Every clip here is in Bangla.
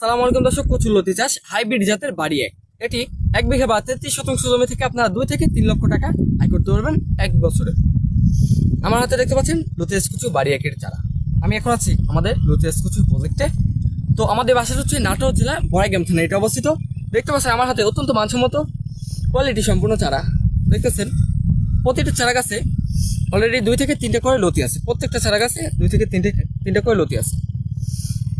সালাম আলাইকুম দর্শক, কচুর লতি চাষ হাইব্রিড জাতের বাড়ি এক। এটি এক বিঘা বা তেত্রিশ শতাংশ জমি থেকে আপনারা দুই থেকে তিন লক্ষ টাকা আয় করতে পারবেন এক বছরে। আমার হাতে দেখতে পাচ্ছেন লতিরাজ কুচু বাড়ি একের চারা। আমি এখন আছি আমাদের লতিরাজ কুচু প্রজেক্টে তো আমাদের বাসাটা হচ্ছে নাটোর জেলা বড়াইগ্রাম থানা, এটা অবস্থিত। দেখতে পাচ্ছেন আমার হাতে অত্যন্ত মানসম্মত কোয়ালিটি সম্পূর্ণ চারা। দেখতেছেন, প্রতিটা চারা গাছে অলরেডি দুই থেকে তিনটে করে লতি আছে। প্রত্যেকটা চারা গাছে দুই থেকে তিনটে তিনটে করে লতি আছে।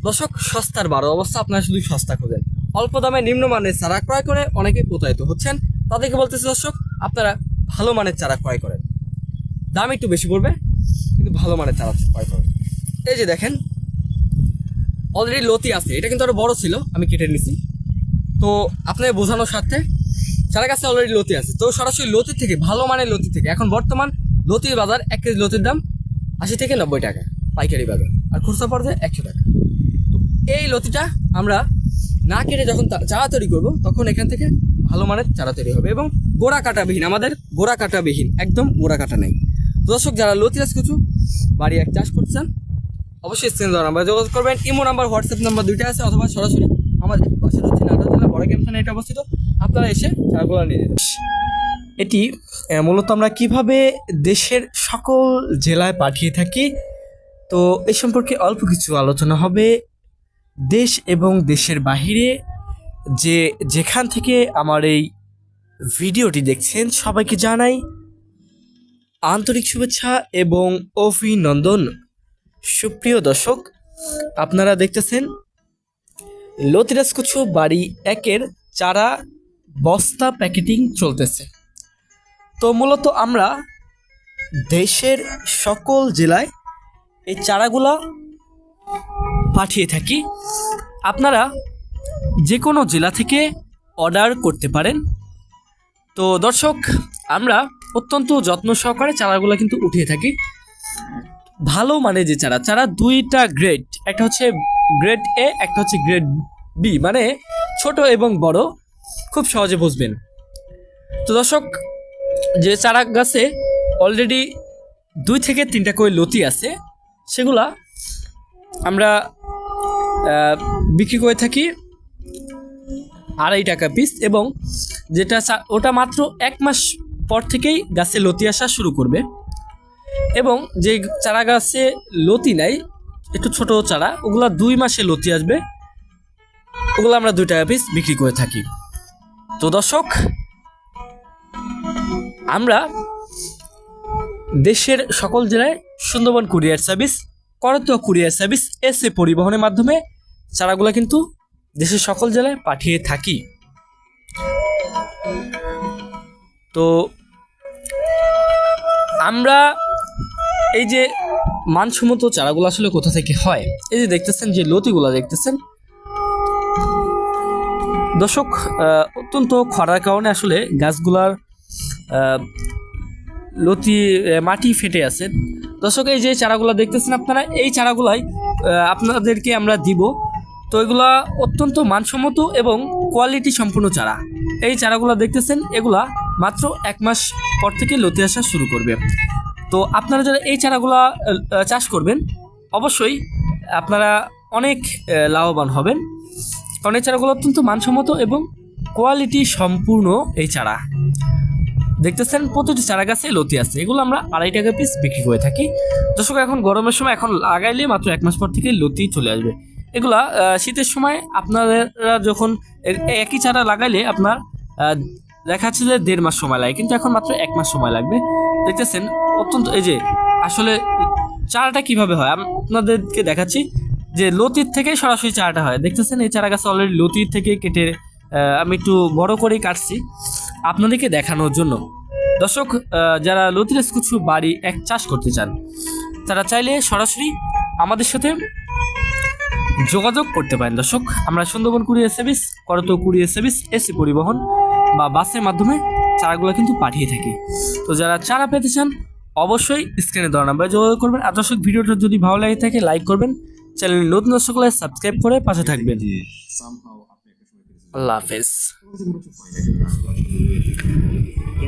দর্শক, সস্তার বারো অবস্থা, আপনারা শুধু সস্তা খোঁজেন। অল্প দামে নিম্নমানের চারা ক্রয় করে অনেকে প্রতারিত হচ্ছেন। তাদেরকে বলতেছে, দর্শক, আপনারা ভালো মানের চারা ক্রয় করেন। দাম একটু বেশি পড়বে, কিন্তু ভালো মানের চারা ক্রয় করেন। এই যে দেখেন অলরেডি লতি আছে, এটা কিন্তু আরও বড় ছিল, আমি কেটে নিছি। তো আপনাদের বোঝানোর স্বার্থে চারা গাছে অলরেডি লতি আছে। তো সরাসরি লতি থেকে, ভালো মানের লতি থেকে, এখন বর্তমান লতির বাজার এক কেজি লতির দাম আশি থেকে নব্বই টাকা, পাইকারি বাজার। আর খুচরা পর্যায়ে একশো টাকা। এই লতিটা আমরা না কেটে যখন চারা তৈরি করব, তখন এখান থেকে ভালো মানের চারা তৈরি হবে এবং গোড়া কাটাবিহীন, আমাদের গোড়া কাটাবিহীন, একদম গোড়া কাটা নেই। দর্শক, যারা লতিরাজ কিছু বাড়ি এক চাষ করছেন, অবশ্যই স্ক্রিন দেওয়া নাম্বার যোগাযোগ করবেন। ইমো নাম্বার, হোয়াটসঅ্যাপ নাম্বার দুইটা আছে, অথবা সরাসরি আমাদের বাসাটা হচ্ছে নাটোর জেলা বড় থানা এটা অবস্থিত। আপনারা এসে চারাগুলো নিয়ে এটি মূলত আমরা কীভাবে দেশের সকল জেলায় পাঠিয়ে থাকি, তো এই সম্পর্কে অল্প কিছু আলোচনা হবে। দেশ এবং দেশের বাহিরে যে যেখান থেকে আমার এই ভিডিওটি দেখছেন, সবাইকে জানাই আন্তরিক শুভেচ্ছা এবং অভিনন্দন। সুপ্রিয় দর্শক, আপনারা দেখতেছেন লতিরাজ কুচু বাড়ি একের চারা বস্তা প্যাকেটিং চলতেছে। তো মূলত আমরা দেশের সকল জেলায় এই চারাগুলা পাঠিয়ে থাকি। আপনারা যে কোনো জেলা থেকে অর্ডার করতে পারেন। তো দর্শক, আমরা অত্যন্ত যত্ন সহকারে চারাগুলো কিন্তু উঠিয়ে থাকি। ভালো মানে যে চারা চারা দুইটা গ্রেড একটা হচ্ছে গ্রেড এ একটা হচ্ছে গ্রেড বি মানে ছোট এবং বড়, খুব সহজে বুঝবেন। তো দর্শক, যে চারা গাছে অলরেডি দুই থেকে তিনটা করে লতি আছে, সেগুলা আমরা বিক্রি করে থাকি আড়াই টাকা পিস এবং যেটা ওটা মাত্র এক মাস পর থেকেই গাছে লতি আসা শুরু করবে। এবং যে চারা গাছে লতি নাই, একটু ছোট চারা, ওগুলা দুই মাসে লতি আসবে। ওগুলো আমরা দুই টাকা পিস বিক্রি করে থাকি। তো দর্শক, আমরা দেশের সকল জেলায় Sundarban courier service Karatoya courier service এসে পরিবহনের মাধ্যমে চারাগুলো কিন্তু দেশের সকল জেলায় পাঠিয়ে থাকি। তো আমরা এই যে মানসম্মত চারাগুলো আসলে কোথা থেকে হয়, এই যে দেখতেছেন যে লতিগুলো দেখতেছেন। দর্শক অত্যন্ত খরার কারণে আসলে গাছগুলার লতি মাটি ফেটে আছে। দর্শক, এই যে চারাগুলো দেখতেছেন আপনারা, এই চারাগুলাই আপনাদেরকে আমরা দিব। তো এগুলা অত্যন্ত মানসম্মত এবং কোয়ালিটি সম্পূর্ণ চারা। এই চারাগুলো দেখতেছেন, এগুলা মাত্র এক মাস পর থেকে লতি আসা শুরু করবে। তো আপনারা যারা এই চারাগুলা চাষ করবেন, অবশ্যই আপনারা অনেক লাভবান হবেন। কারণ এই চারাগুলো অত্যন্ত মানসম্মত এবং কোয়ালিটি সম্পূর্ণ এই চারা। দেখতেছেন প্রতিটি চারা গাছে লতি আছে, এগুলো আমরা আড়াই টাকা পিস বিক্রি করে থাকি। দর্শক, এখন গরমের সময় এখন লাগাইলে মাত্র এক মাস পর থেকে লতি চলে আসবে। এগুলা শীতের সময় আপনারা যখন একই চারা লাগাইলে আপনার দেখা যাচ্ছে যে দেড় মাস সময় লাগে, কিন্তু এখন মাত্র এক মাস সময় লাগবে। দেখতেছেন, অত্যন্ত, এই যে, আসলে চারাটা কীভাবে হয়? আপনাদেরকে দেখাচ্ছি যে লতির থেকে সরাসরি চারাটা হয়। দেখতেছেন, এই চারা গাছে অলরেডি লতির থেকে কেটে আমি একটু বড় করেই কাটছি। আপনাদেরকে দেখানোর জন্য। দর্শক যারা লতিরাজ কুচু বাড়ি এক চাষ করতে চান তারা চাইলে সরাসরি আমাদের সাথে যোগাযোগ করতে পারেন। দর্শক আমরা Sundarban courier service Karatoya courier service S A Paribahan বা বাসের মাধ্যমে চারাগুলো কিন্তু পাঠিয়ে থাকি। তো যারা চারা পেতে চান অবশ্যই স্ক্রিনে দেওয়া নাম্বারে যোগাযোগ করবেন। আর দর্শক ভিডিওটা যদি ভালো লাগে থাকে লাইক করবেন। চ্যানেল নতুন দর্শকলে সাবস্ক্রাইব করে পাশে থাকবেন। আল্লাহ হাফেজ। 最近は。